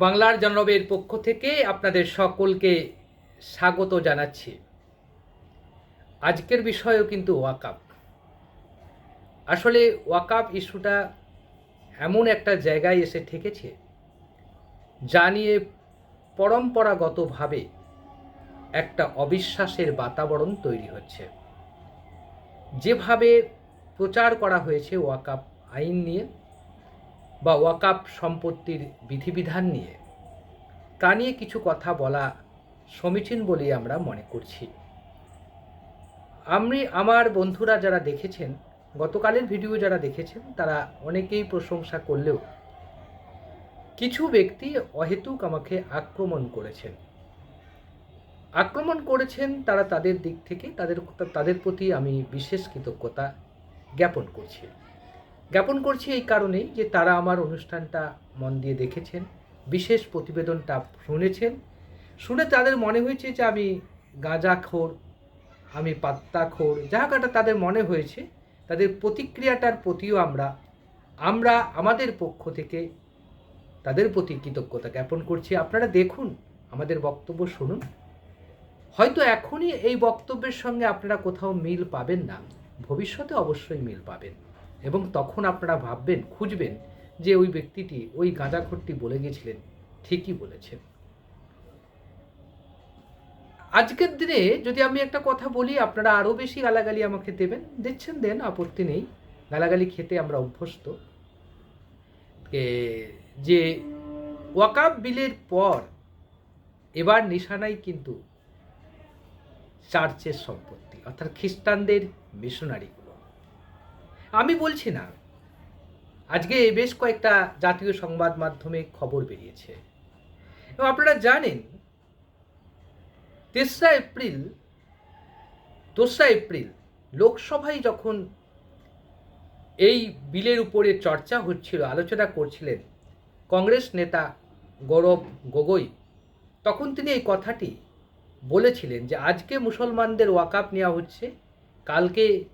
বাংলার জনরবের পক্ষ থেকে আপনাদের সকলকে স্বাগত জানাচ্ছি। আজকের বিষয়ও কিন্তু ওয়াকাপ। আসলে ওয়াকাপ ইস্যুটা এমন একটা জায়গায় এসে ঠেকেছে, যা নিয়ে পরম্পরাগতভাবে একটা অবিশ্বাসের বাতাবরণ তৈরি হচ্ছে। যেভাবে প্রচার করা হয়েছে ওয়াকাপ আইন নিয়ে বা ওয়াকাপ সম্পত্তির বিধিবিধান নিয়ে। তা নিয়ে কিছু কথা বলা সমীচীন বলেই আমরা মনে করছি। আমি, আমার বন্ধুরা যারা দেখেছেন, গতকালের ভিডিও যারা দেখেছেন, তারা অনেকেই প্রশংসা করলেও কিছু ব্যক্তি অহেতুক আমাকে আক্রমণ করেছেন। আক্রমণ করেছেন তারা তাদের দিক থেকে, তাদের তাদের প্রতি আমি বিশেষ কৃতজ্ঞতা জ্ঞাপন করছি। জ্ঞাপন করছি এই কারণেই যে তারা আমার অনুষ্ঠানটা মন দিয়ে দেখেছেন, বিশেষ প্রতিবেদনটা শুনেছেন। শুনে তাদের মনে হয়েছে যে আমি গাঁজাখোর, আমি পাত্তাখোর কাটা তাদের মনে হয়েছে, তাদের প্রতিক্রিয়াটার প্রতিও আমরা আমরা আমাদের পক্ষ থেকে তাদের প্রতি কৃতজ্ঞতা জ্ঞাপন করছি। আপনারা দেখুন, আমাদের বক্তব্য শুনুন। হয়তো এখনই এই বক্তব্যের সঙ্গে আপনারা কোথাও মিল পাবেন না। ভবিষ্যতে অবশ্যই মিল পাবেন। এবং তখন আপনারা ভাববেন, খুঁজবেন যে ওই ব্যক্তিটি ওই গাঁজাখোরটি বলে গেছিলেন। ঠিকই বলেছেন। আজকের দিনে যদি আমি একটা কথা বলি, আপনারা আরও বেশি গালাগালি আমাকে দেবেন। দিচ্ছেন, দেন, আপত্তি নেই। গালাগালি খেতে আমরা অভ্যস্ত। যে ওয়াকাব বিলের পর এবার নিশানাই কিন্তু চার্চের সম্পত্তি, অর্থাৎ খ্রিস্টানদের মিশনারিগুলো আমি বলছি না। আজকে বেশ কয়েকটা জাতীয় সংবাদ মাধ্যমে খবর বেরিয়েছে। এবং আপনারা জানেন, তেসরা এপ্রিল, দোসরা এপ্রিল, লোকসভায় যখন এই বিলের উপরে চর্চা হচ্ছিল, আলোচনা করছিলেন কংগ্রেস নেতা গৌরব গগৈ, তখন তিনি এই কথাটি বলেছিলেন যে, আজকে মুসলমানদের ওয়াকাপ নেওয়া হচ্ছে, কালকে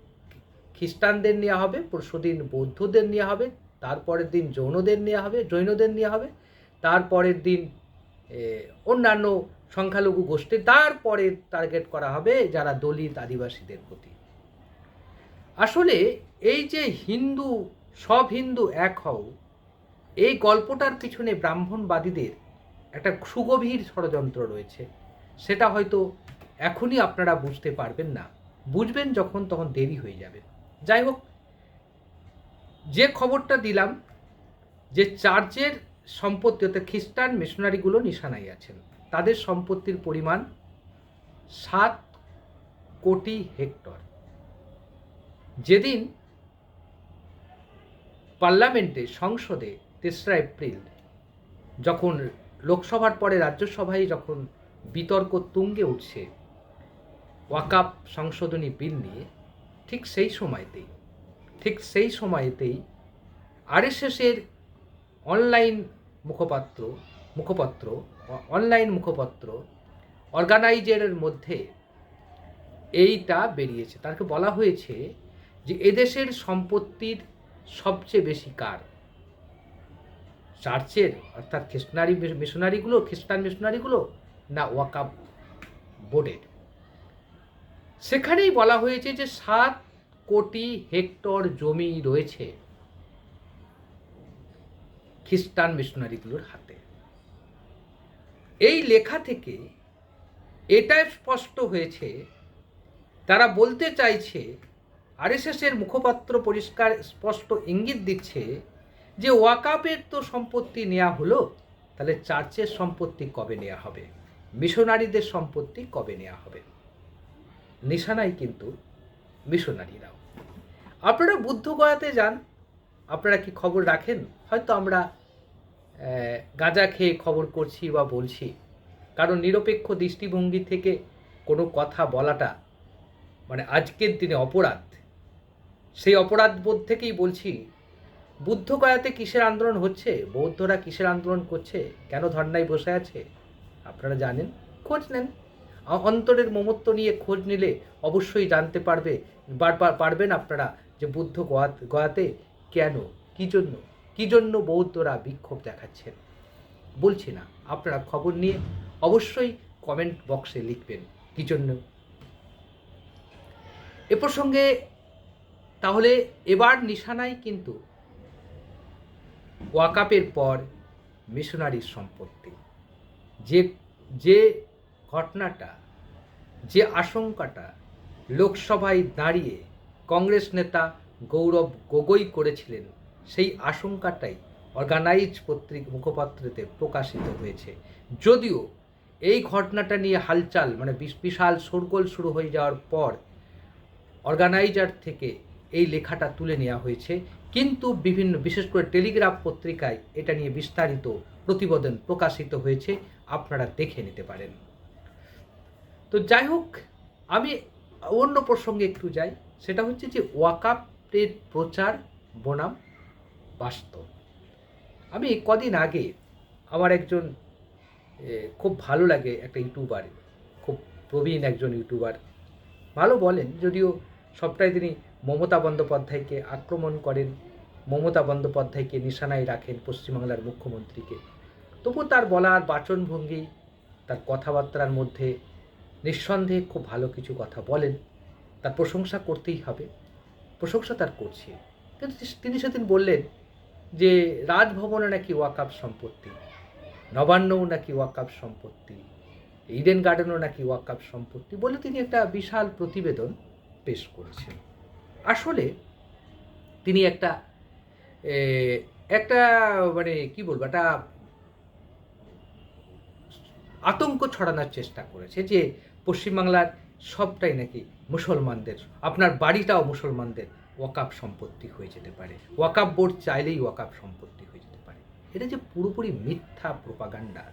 খ্রিস্টানদের নেওয়া হবে পরশুদিন বৌদ্ধদের নেওয়া হবে, তারপরের দিন জৈনদের নেওয়া হবে, জৈনদের নেওয়া হবে, তারপরের দিন অন্যান্য সংখ্যালঘু গোষ্ঠী, তারপরে টার্গেট করা হবে যারা দলিত আদিবাসীদের প্রতি। আসলে এই যে হিন্দু, সব হিন্দু এক হও, এই গল্পটার পিছনে ব্রাহ্মণবাদীদের একটা সুগভীর ষড়যন্ত্র রয়েছে। সেটা হয়তো এখনই আপনারা বুঝতে পারবেন না। বুঝবেন যখন, তখন দেরি হয়ে যাবে। যাই হোক, যে খবরটা দিলাম, যে চার্চের সম্পত্তি অর্থাৎ খ্রিস্টান মিশনারিগুলো নিশানায় আছেন, তাদের সম্পত্তির পরিমাণ সাত কোটি হেক্টর। যেদিন পার্লামেন্টে, সংসদে তেসরা এপ্রিল, যখন লোকসভার পরে রাজ্যসভায় যখন বিতর্ক তুঙ্গে উঠছে, ওয়াকাপ সংশোধনী বিল নিয়ে ঠিক সেই সময়তেই, ঠিক সেই সময়তেই আরএসএসের অনলাইন মুখপাত্র, মুখপত্র অনলাইন মুখপত্র অর্গানাইজারের মধ্যে এইটা বেরিয়েছে। তাকে বলা হয়েছে যে এদেশের সম্পত্তির সবচেয়ে বেশি কার? চার্চের, অর্থাৎ খ্রিস্টানারি, মিশনারিগুলো, খ্রিস্টান মিশনারিগুলো না ওয়াকাপ বোর্ডের? সেখানেই বলা হয়েছে যে সাত কোটি হেক্টর জমি রয়েছে খ্রিস্টান মিশনারিগুলোর হাতে। এই লেখা থেকে এটা স্পষ্ট হয়েছে, তারা বলতে চাইছে, আরএসএসের মুখপাত্র পরিষ্কার স্পষ্ট ইঙ্গিত দিচ্ছে যে ওয়াকাপের তো সম্পত্তি নেওয়া হলো, তাহলে চার্চের সম্পত্তি কবে নেওয়া হবে? মিশনারিদের সম্পত্তি কবে নেওয়া হবে? নিশানাই কিন্তু মিশনারিরাও। আপনারা বুদ্ধগয়াতে যান, আপনারা কি খবর রাখেন? হয়তো আমরা গাঁজা খেয়ে খবর করছি বা বলছি। কারণ নিরপেক্ষ দৃষ্টিভঙ্গি থেকে কোনো কথা বলাটা মানে আজকের দিনে অপরাধ। সেই অপরাধ বোধ থেকেই বলছি বুদ্ধগয়াতে কিসের আন্দোলন হচ্ছে? বৌদ্ধরা কিসের আন্দোলন করছে? কেন ধর্নায় বসে আছে? আপনারা জানেন? খোঁজ নেন। অন্তরের মমত্ব নিয়ে খোঁজ নিলে অবশ্যই জানতে পারবে। পারবেন আপনারা যে বুদ্ধ গোয়া- গয়াতে কেন, কি জন্য কি জন্য বৌদ্ধরা বিক্ষোভ দেখাচ্ছেন? বলছি না, আপনারা খবর নিয়ে অবশ্যই কমেন্ট বক্সে লিখবেন, কী জন্য? এ প্রসঙ্গে তাহলে এবার নিশানায় কিন্তু ওয়াকাপের পর মিশনারির সম্পত্তি। যে যে ঘটনাটা, যে আশঙ্কাটা লোকসভায় দাঁড়িয়ে কংগ্রেস নেতা গৌরব গগৈ করেছিলেন, সেই আশঙ্কাটাই অর্গানাইজ পত্রিক মুখপাত্রতে প্রকাশিত হয়েছে। যদিও এই ঘটনাটা নিয়ে হালচাল মানে বিশ- বিশাল শোরগোল শুরু হয়ে যাওয়ার পর অর্গানাইজার থেকে এই লেখাটা তুলে নেওয়া হয়েছে। কিন্তু বিভিন্ন, বিশেষ করে টেলিগ্রাফ পত্রিকায় এটা নিয়ে বিস্তারিত প্রতিবেদন প্রকাশিত হয়েছে। আপনারা দেখে নিতে পারেন। তো যাই হোক আমি অন্য প্রসঙ্গে একটু যাই। সেটা হচ্ছে যে ওয়াকাপের প্রচার বনাম বাস্তব। আমি কদিন আগে আমার একজন খুব ভালো লাগে একটা ইউটিউবার, খুব প্রবীণ একজন ইউটিউবার। ভালো বলেন, যদিও সবটাই তিনি মমতা বন্দ্যোপাধ্যায়কে আক্রমণ করেন, মমতা বন্দ্যোপাধ্যায়কে নিশানায় রাখেন পশ্চিমবাংলার মুখ্যমন্ত্রীকে। তবু তার বলার বাচনভঙ্গি, তার কথাবার্তার মধ্যে নিঃসন্দেহে খুব ভালো কিছু কথা বলেন। তার প্রশংসা করতেই হবে। প্রশংসা তার করছি। কিন্তু তিনি সেদিন বললেন যে, রাজভবনে নাকি ওয়াকাপ সম্পত্তি, নবান্নও নাকি ওয়াকাপ সম্পত্তি ইডেন গার্ডেনও নাকি ওয়াকাপ সম্পত্তি বলে তিনি একটা বিশাল প্রতিবেদন পেশ করেছেন। আসলে তিনি একটা একটা মানে কি বলব, একটা আতঙ্ক ছড়ানোর চেষ্টা করেছে যে পশ্চিমবাংলার সবটাই নাকি মুসলমানদের, আপনার বাড়িটাও মুসলমানদের ওয়াকাপ সম্পত্তি হয়ে যেতে পারে। ওয়াকাপ বোর্ড চাইলেই ওয়াকাপ সম্পত্তি হয়ে যেতে পারে। এটা যে পুরোপুরি মিথ্যা প্রোপাগান্ডা,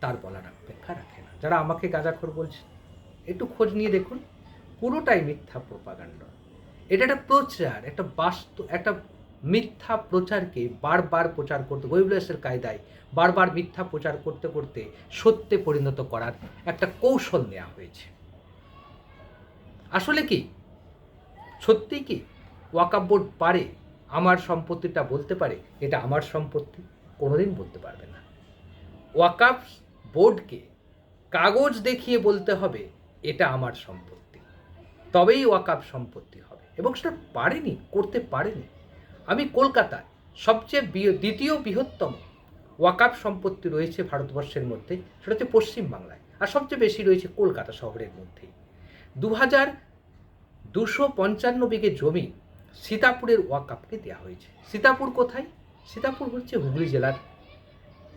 তার বলার অপেক্ষা রাখে না। যারা আমাকে গাঁজাখোর বলছে, একটু খোঁজ নিয়ে দেখুন। পুরোটাই মিথ্যা প্রোপাগান্ডা এটা একটা প্রচার, একটা বাস্তব, একটা মিথ্যা প্রচারকে বারবার প্রচার করতে গৈবলেসের কায়দায় বারবার মিথ্যা প্রচার করতে করতে সত্যে পরিণত করার একটা কৌশল নেওয়া হয়েছে। আসলে কি? সত্যি কি? ওয়াকাব বোর্ড পারে, আমার সম্পত্তিটা বলতে পারে, এটা আমার সম্পত্তি, কোনোদিন বলতে পারবে না। ওয়াকাফ বোর্ডকে কাগজ দেখিয়ে বলতে হবে, এটা আমার সম্পত্তি। তবেই ওয়াকাফ সম্পত্তি হবে। এবং সেটা পারেনি, করতে পারেনি। আমি কলকাতায় সবচেয়ে দ্বিতীয় বৃহত্তম ওয়াকাপ সম্পত্তি রয়েছে ভারতবর্ষের মধ্যে, সেটা হচ্ছে পশ্চিমবাংলায়। আর সবচেয়ে বেশি রয়েছে কলকাতা শহরের মধ্যেই। দু হাজার দুশো পঞ্চান্ন বিঘে জমি সীতাপুরের ওয়াকাপকে দেওয়া হয়েছে। সীতাপুর কোথায়? সীতাপুর হচ্ছে হুগলি জেলার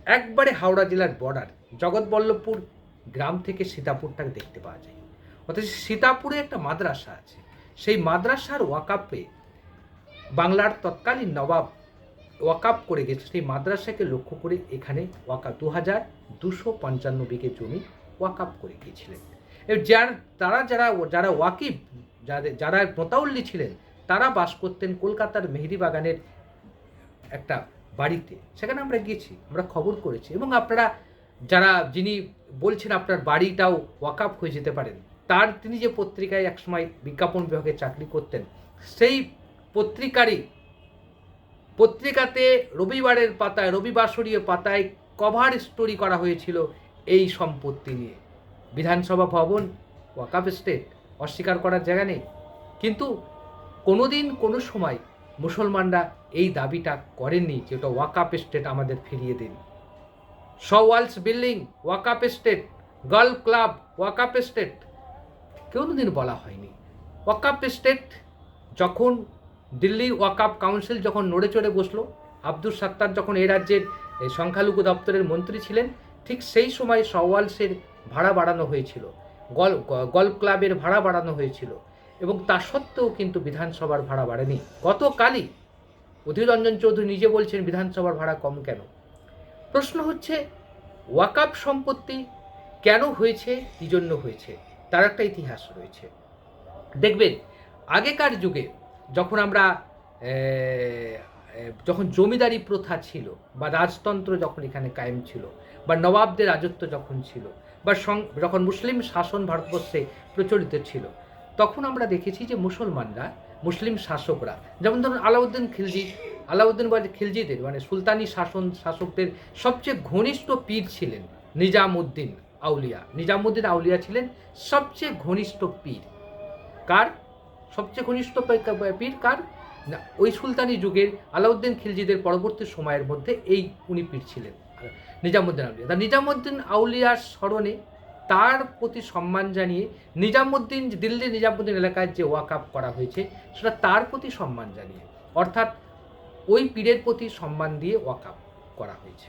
একবারে হাওড়া জেলার বর্ডার জগৎবল্লভপুর গ্রাম থেকে সীতাপুরটাকে দেখতে পাওয়া যায়। অথচ সীতাপুরে একটা মাদ্রাসা আছে। সেই মাদ্রাসার ওয়াকাপে বাংলার তৎকালীন নবাব ওয়াকাপ করে গেছে। সেই মাদ্রাসাকে লক্ষ্য করে এখানে ওয়াকাপ দু হাজার দুশো পঞ্চান্ন বিঘে জমি ওয়াকাপ করে গিয়েছিলেন। যার, তারা যারা যারা ওয়াকিব, যাদের, যারা মোতাউল্লি ছিলেন, তারা বাস করতেন কলকাতার মেহেদিবাগানের একটা বাড়িতে। সেখানে আমরা গিয়েছি, আমরা খবর করেছি এবং আপনারা যারা, যিনি বলছেন আপনার বাড়িটাও ওয়াকাপ হয়ে যেতে পারেন তার তিনি যে পত্রিকায় একসময় বিজ্ঞাপন বিভাগে চাকরি করতেন, সেই পত্রিকারই। পত্রিকাতে রবিবারের পাতায়, রবিবাসরীয় পাতায় কভার স্টোরি করা হয়েছিল এই সম্পত্তি নিয়ে। বিধানসভা ভবন ওয়াকাপ স্টেট, অস্বীকার করার জায়গা নেই। কিন্তু কোনোদিন কোনো সময় মুসলমানরা এই দাবিটা করেননি যে ওটা ওয়াকাপ স্টেট আমাদের ফিরিয়ে দিন। সওয়ালস বিল্ডিং ওয়াকাপ স্টেট, গার্ল ক্লাব ওয়াকাপ স্টেট, কোনোদিন বলা হয়নি। ওয়াকাপ স্টেট যখন দিল্লির ওয়াকাপ কাউন্সিল যখন নড়ে চড়ে বসল আব্দুল সাত্তার যখন এ রাজ্যের সংখ্যালঘু দপ্তরের মন্ত্রী ছিলেন, ঠিক সেই সময় সওয়ালসের ভাড়া বাড়ানো হয়েছিল। গল গল্ফ ক্লাবের ভাড়া বাড়ানো হয়েছিল এবং তা সত্ত্বেও কিন্তু বিধানসভার ভাড়া বাড়েনি। গতকালই অধীর রঞ্জন চৌধুরী নিজে বলছেন, বিধানসভার ভাড়া কম কেন? প্রশ্ন হচ্ছে ওয়াকাপ সম্পত্তি কেন হয়েছে, কী জন্য হয়েছে? তার একটা ইতিহাস রয়েছে। দেখবেন, আগেকার যুগে যখন আমরা যখন জমিদারি প্রথা ছিল বা রাজতন্ত্র যখন এখানে কায়েম ছিল বা নবাবদের রাজত্ব যখন ছিল বা যখন মুসলিম শাসন ভারতবর্ষে প্রচলিত ছিল, তখন আমরা দেখেছি যে মুসলমানরা, মুসলিম শাসকরা, যেমন ধরুন আলাউদ্দিন খিলজি, আলাউদ্দিন খিলজিদের মানে সুলতানি শাসন শাসকদের সবচেয়ে ঘনিষ্ঠ পীর ছিলেন নিজামুদ্দিন আউলিয়া। নিজামুদ্দিন আউলিয়া ছিলেন সবচেয়ে ঘনিষ্ঠ পীর। কার? সবচেয়ে ঘনিষ্ঠ পীর কার? ওই সুলতানি যুগের আলাউদ্দিন খিলজিদের পরবর্তী সময়ের মধ্যে এই উনি পীর ছিলেন, নিজামুদ্দিন আউলিয়া। তা নিজামুদ্দিন আউলিয়ার স্মরণে তার প্রতি সম্মান জানিয়ে নিজামুদ্দিন, দিল্লি নিজামুদ্দিন এলাকায় যে ওয়াকাপ করা হয়েছে, সেটা তার প্রতি সম্মান জানিয়ে, অর্থাৎ ওই পীরের প্রতি সম্মান দিয়ে ওয়াকাপ করা হয়েছে।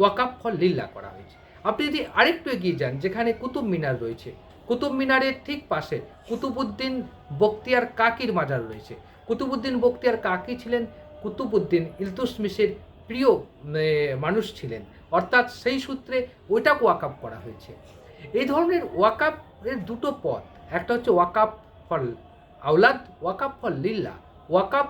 ওয়াকাপ ফর লিল্লা করা হয়েছে। আপনি যদি আরেকটু এগিয়ে যান, যেখানে কুতুব মিনার রয়েছে কুতুব মিনারের ঠিক পাশে কুতুবুদ্দিন বক্তিয়ার কাকির মাজার রয়েছে। কুতুবুদ্দিন বক্তিয়ার কাকি ছিলেন কুতুবুদ্দিন ইলতুসমিসের প্রিয় মানুষ ছিলেন। অর্থাৎ সেই সূত্রে ওইটাকে ওয়াকাপ করা হয়েছে। এই ধরনের ওয়াকাপের দুটো পথ। একটা হচ্ছে ওয়াকাপ ফর আওলাদ ওয়াকাপ ফর লিল্লা। ওয়াকাপ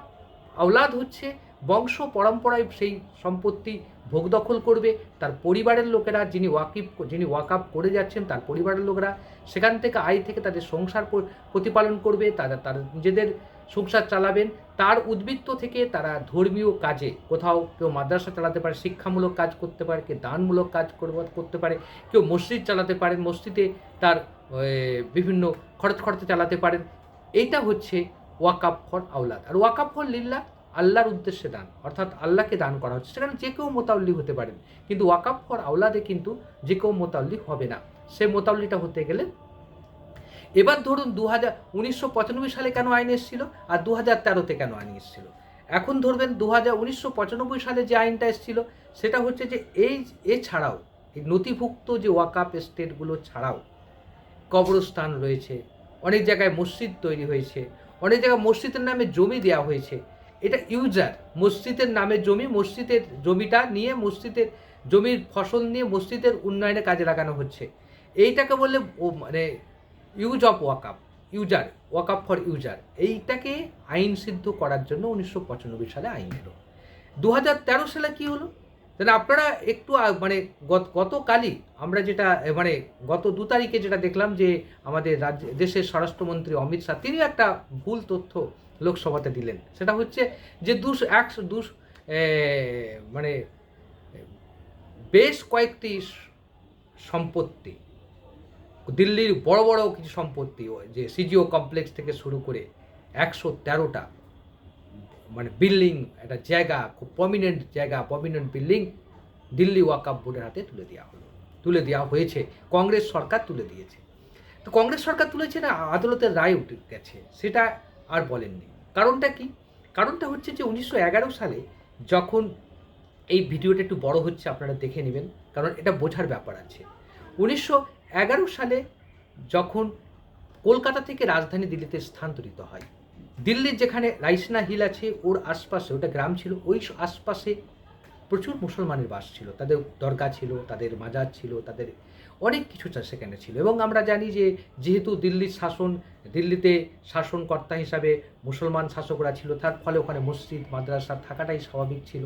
আওলাদ হচ্ছে বংশ পরম্পরায় সেই সম্পত্তি ভোগ দখল করবে। তার পরিবারের লোকেরা যিনি ওয়াকিফ যিনি ওয়াকাপ করে যাচ্ছেন, তার পরিবারের লোকেরা সেখান থেকে আয় থেকে তাদের সংসার প্রতিপালন করবে, তারা, তার নিজেদের সংসার চালাবেন। তার উদ্বৃত্ত থেকে তারা ধর্মীয় কাজে, কোথাও কেউ মাদ্রাসা চালাতে পারে, শিক্ষামূলক কাজ করতে পারে, কেউ দানমূলক কাজ করতে পারে, কেউ মসজিদ চালাতে পারেন, মসজিদে তার বিভিন্ন খরচ খরচ চালাতে পারেন। এইটা হচ্ছে ওয়াকাপ ফর আওলাদ। আর ওয়াকাপ ফর লিল্লা আল্লাহর উদ্দেশ্যে দান, অর্থাৎ আল্লাহকে দান করা হচ্ছে। সেখানে যে কেউ মোতাল্লি হতে পারেন। কিন্তু ওয়াকাপ ফর আওলাদে কিন্তু যে কেউ মোতাল্লি হবে না। সে মোতাল্লিটা হতে গেলে। এবার ধরুন দু হাজার উনিশশো পঁচানব্বই সালে কেন আইন এসেছিল আর দু হাজার তেরোতে কেন আইন এসেছিল? এখন ধরবেন দু হাজার উনিশশো পঁচানব্বই সালে যে আইনটা এসেছিল, সেটা হচ্ছে যে এই, এছাড়াও এই নথিভুক্ত যে ওয়াকাপ স্টেটগুলো ছাড়াও কবরস্থান রয়েছে, অনেক জায়গায় মসজিদ তৈরি হয়েছে, অনেক জায়গায় মসজিদের নামে জমি দেওয়া হয়েছে। এটা ইউজার, মসজিদের নামে জমি, মসজিদের জমিটা নিয়ে মসজিদের জমির ফসল নিয়ে মসজিদের উন্নয়নে কাজে লাগানো হচ্ছে। এইটাকে বললে ও মানে ইউজ অফ ওয়াকাপ ইউজার ওয়াকাপ ফর ইউজার এইটাকে আইন সিদ্ধ করার জন্য উনিশশো পঁচানব্বই সালে আইন এলো। দু হাজার তেরো সালে কী হলো? তাহলে আপনারা একটু মানে গত- গতকালই আমরা যেটা মানে গত দু তারিখে যেটা দেখলাম যে আমাদের রাজ্য, দেশের স্বরাষ্ট্রমন্ত্রী অমিত শাহ, তিনি একটা ভুল তথ্য লোকসভাতে দিলেন। সেটা হচ্ছে যে দুশো, একশো, দুশো মানে বেশ কয়েকটি সম্পত্তি দিল্লির বড় বড় কিছু সম্পত্তি যে সিজিও কমপ্লেক্স থেকে শুরু করে একশো তেরোটা মানে বিল্ডিং, একটা জায়গা, খুব প্রমিনেন্ট জায়গা প্রমিনেন্ট বিল্ডিং দিল্লি ওয়াকাপ বোর্ডের হাতে তুলে দেওয়া হলো। তুলে দেওয়া হয়েছে। কংগ্রেস সরকার তুলে দিয়েছে। তো কংগ্রেস সরকার তুলেছে না, আদালতের রায় উঠে গেছে। সেটা আর বলেননি। কারণটা কি? কারণটা হচ্ছে যে উনিশশো এগারো সালে যখন এই ভিডিওটা একটু বড় হচ্ছে, আপনারা দেখে নেবেন। কারণ এটা বোঝার ব্যাপার আছে। উনিশশো এগারো সালে যখন কলকাতা থেকে রাজধানী দিল্লিতে স্থানান্তরিত হয়, দিল্লির যেখানে রাইসনা হিল আছে, ওর আশপাশে, ওটা গ্রাম ছিল, ওই আশপাশে প্রচুর মুসলমানের বাস ছিল। তাদের দরগা ছিল, তাদের মাজার ছিল, তাদের অনেক কিছু সেখানে ছিল। এবং আমরা জানি যে, যেহেতু দিল্লির শাসন, দিল্লিতে শাসনকর্তা হিসাবে মুসলমান শাসকরা ছিল, তার ফলে ওখানে মসজিদ, মাদ্রাসা থাকাটাই স্বাভাবিক ছিল।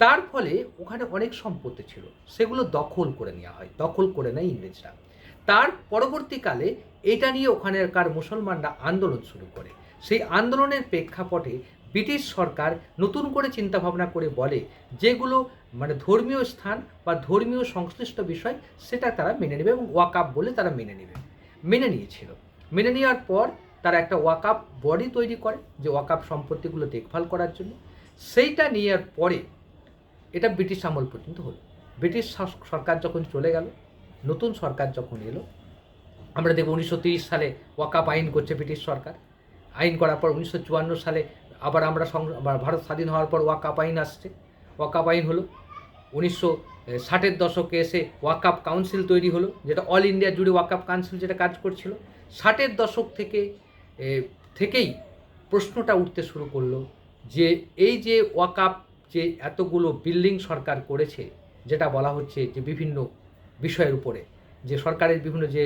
তার ফলে ওখানে অনেক সম্পত্তি ছিল, সেগুলো দখল করে নেওয়া হয়, দখল করে নেয় ইংরেজরা। তার পরবর্তীকালে এটা নিয়ে ওখানকার মুসলমানরা আন্দোলন শুরু করে। সেই আন্দোলনের প্রেক্ষাপটে ব্রিটিশ সরকার নতুন করে চিন্তাভাবনা করে বলে যেগুলো মানে ধর্মীয় স্থান বা ধর্মীয় সংশ্লিষ্ট বিষয় সেটা তারা মেনে নেবে এবং ওয়াকাপ বলে তারা মেনে নেবে। মেনে নিয়েছিল। মেনে নেওয়ার পর তারা একটা ওয়াকাপ বডি তৈরি করে যে ওয়াকাপ সম্পত্তিগুলো দেখভাল করার জন্য। সেইটা নেওয়ার পরে এটা ব্রিটিশ আমল পর্যন্ত হলো। ব্রিটিশ সরকার যখন চলে গেল নতুন সরকার যখন এলো, আমরা দেখব উনিশশো সালে ওয়াকাপ আইন করছে ব্রিটিশ সরকার। আইন করার পর উনিশশো চুয়ান্ন সালে আবার আমরা ভারত স্বাধীন হওয়ার পর ওয়াকাপ আইন আসছে। ওয়াকাপ আইন হলো, উনিশশো ষাটের দশকে এসে ওয়াকাপ কাউন্সিল তৈরি হলো, যেটা অল ইন্ডিয়া জুড়ে ওয়াকাপ কাউন্সিল যেটা কাজ করছিল। ষাটের দশক থেকে থেকেই প্রশ্নটা উঠতে শুরু করল যে, এই যে ওয়াকাপ যে এতগুলো বিল্ডিং সরকার করেছে, যেটা বলা হচ্ছে যে বিভিন্ন বিষয়ের উপরে। যে সরকারের বিভিন্ন যে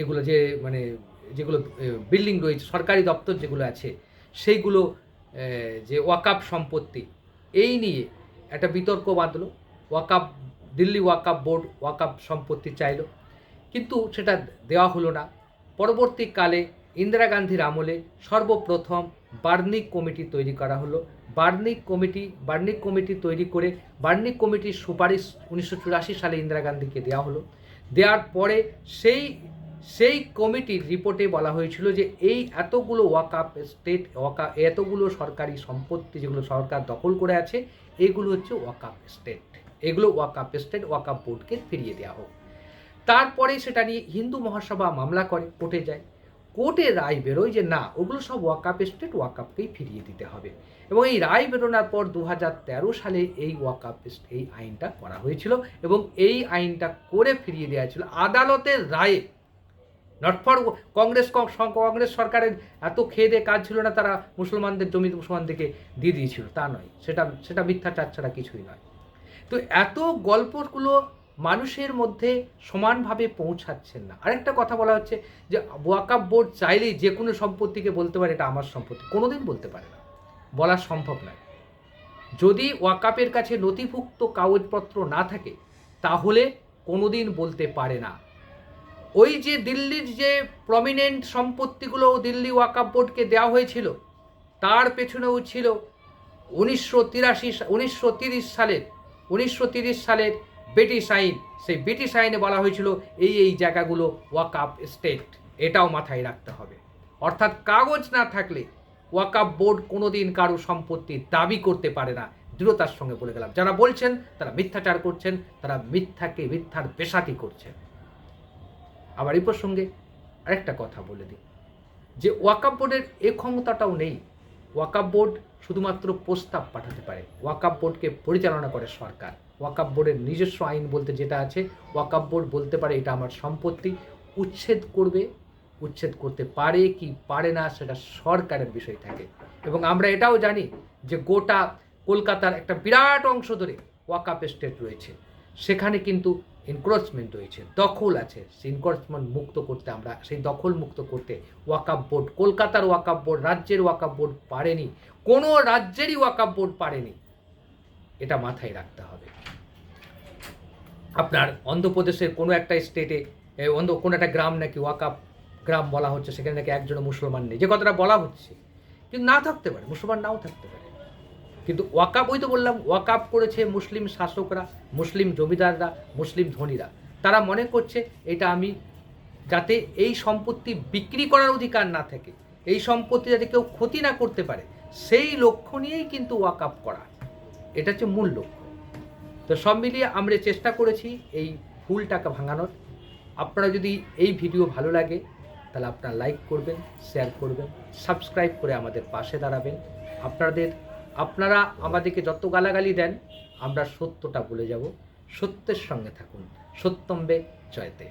এগুলো যে মানে যেগুলো বিল্ডিং রয়েছে, সরকারি দপ্তর যেগুলো আছে, সেইগুলো যে ওয়াকাপ সম্পত্তি, এই নিয়ে একটা বিতর্ক বাঁধলো। ওয়াকাপ দিল্লি ওয়াকাপ বোর্ড ওয়াকাপ সম্পত্তি চাইলো। কিন্তু সেটা দেওয়া হলো না। পরবর্তীকালে ইন্দিরা গান্ধীর আমলে সর্বপ্রথম বার্নিক কমিটি তৈরি করা হলো। বার্নিক কমিটি বার্নিক কমিটি তৈরি করে বার্নিক কমিটির সুপারিশ উনিশশো চুরাশি সালে ইন্দিরা গান্ধীকে দেওয়া হলো। দেওয়ার পরে সেই সেই কমিটির রিপোর্টে বলা হয়েছিল যে এই এতগুলো ওয়াকাপ স্টেট ওয়াকা এতগুলো সরকারি সম্পত্তি যেগুলো সরকার দখল করে আছে, এগুলো হচ্ছে ওয়াকাপ স্টেট এগুলো ওয়াকাপ স্টেট ওয়াকাপ বোর্ডকে ফিরিয়ে দেওয়া হোক। তারপরে সেটা নিয়ে হিন্দু মহাসভা মামলা করে, কোর্টে যায়। কোর্টে রায় বেরোয় যে না, ওগুলো সব ওয়াকাপ স্টেট ওয়াকাপকেই ফিরিয়ে দিতে হবে। এবং এই রায় বেরোনোর পর দু হাজার তেরো সালে এই ওয়াকাপ এই আইনটা করা হয়েছিল এবং এই আইনটা করে ফিরিয়ে দেওয়া ছিল আদালতের রায়ে নট ফর কংগ্রেস কংগ্রেস সরকারের এত খেয়ে দিয়ে কাজ ছিল না, তারা মুসলমানদের জমি মুসলমানদেরকে দিয়ে দিয়েছিল। তা নয়, সেটা সেটা মিথ্যাচার ছাড়া কিছুই নয়। তো এত গল্পগুলো মানুষের মধ্যে সমানভাবে পৌঁছাচ্ছেন না। আরেকটা কথা বলা হচ্ছে যে ওয়াকাপ বোর্ড চাইলেই যে কোনো সম্পত্তিকে বলতে পারে এটা আমার সম্পত্তি। কোনোদিন বলতে পারে না। বলা সম্ভব নয়। যদি ওয়াকাপের কাছে নথিভুক্ত কাগজপত্র না থাকে, তাহলে কোনোদিন বলতে পারে না। ওই যে দিল্লির যে প্রমিনেন্ট সম্পত্তিগুলো দিল্লি ওয়াকাপ বোর্ডকে দেওয়া হয়েছিল, তার পেছনেও ছিল উনিশশো তিরাশি উনিশশো তিরিশ সালের, উনিশশো তিরিশ সালের ব্রিটিশ আইন, সেই ব্রিটিশ আইনে বলা হয়েছিল এই এই জায়গাগুলো ওয়াকাপ স্টেট, এটাও মাথায় রাখতে হবে। অর্থাৎ কাগজ না থাকলে ওয়াকাপ বোর্ড কোনোদিন কারও সম্পত্তির দাবি করতে পারে না। দৃঢ়তার সঙ্গে বলে গেলাম, যারা বলছেন তারা মিথ্যাচার করছেন, তারা মিথ্যাকে, মিথ্যার পেশাটি করছেন। আবার এই প্রসঙ্গে আরেকটা কথা বলে দিই, যে ওয়াকাপ বোর্ডের এ ক্ষমতাটাও নেই। ওয়াকাপ বোর্ড শুধুমাত্র প্রস্তাব পাঠাতে পারে ওয়াকাপ বোর্ডকে পরিচালনা করে সরকার। ওয়াকাপ বোর্ডের নিজস্ব আইন বলতে যেটা আছে ওয়াকাপ বোর্ড বলতে পারে এটা আমার সম্পত্তি। উচ্ছেদ করবে, উচ্ছেদ করতে পারে কি পারে না সেটা সরকারের বিষয় থাকে। এবং আমরা এটাও জানি যে গোটা কলকাতার একটা বিরাট অংশ ধরে ওয়াকাপ স্টেট রয়েছে। সেখানে কিন্তু এনক্রোচমেন্ট রয়েছে, দখল আছে। সেই এনক্রোচমেন্ট মুক্ত করতে আমরা, সেই দখল মুক্ত করতে ওয়াকাপ বোর্ড, কলকাতার ওয়াকাপ বোর্ড, রাজ্যের ওয়াকাপ বোর্ড পারেনি। কোনো রাজ্যেরই ওয়াকাপ বোর্ড পারেনি। এটা মাথায় রাখতে হবে। আপনার অন্ধ্রপ্রদেশের কোনো একটা স্টেটে অন্ধ, কোনো একটা গ্রাম নাকি ওয়াকাপ গ্রাম বলা হচ্ছে, সেখানে নাকি একজনও মুসলমান নেই, যে কথাটা বলা হচ্ছে। কিন্তু না থাকতে পারে, মুসলমান নাও থাকতে পারে। কিন্তু ওয়াকাপ ওই তো বললাম ওয়াকাপ করেছে মুসলিম শাসকরা, মুসলিম জমিদাররা, মুসলিম ধনীরা। তারা মনে করছে এটা আমি যাতে এই সম্পত্তি বিক্রি করার অধিকার না থাকে, এই সম্পত্তি যাতে কেউ ক্ষতি না করতে পারে, সেই লক্ষ্য নিয়েই কিন্তু ওয়াকাপ করা। এটা হচ্ছে মূল লক্ষ্য। তো সব মিলিয়ে আমরা চেষ্টা করেছি এই ভুল টাকা ভাঙানোর। আপনারা যদি এই ভিডিও ভালো লাগে, তাহলে আপনারা লাইক করবেন শেয়ার করবেন সাবস্ক্রাইব করে আমাদের পাশে দাঁড়াবেন। আপনাদের, আপনারা আমাদেরকে যত গালাগালি দেন, আমরা সত্যটা বলে যাব। সত্যের সঙ্গে থাকুন। সত্যম্বে জয়তে।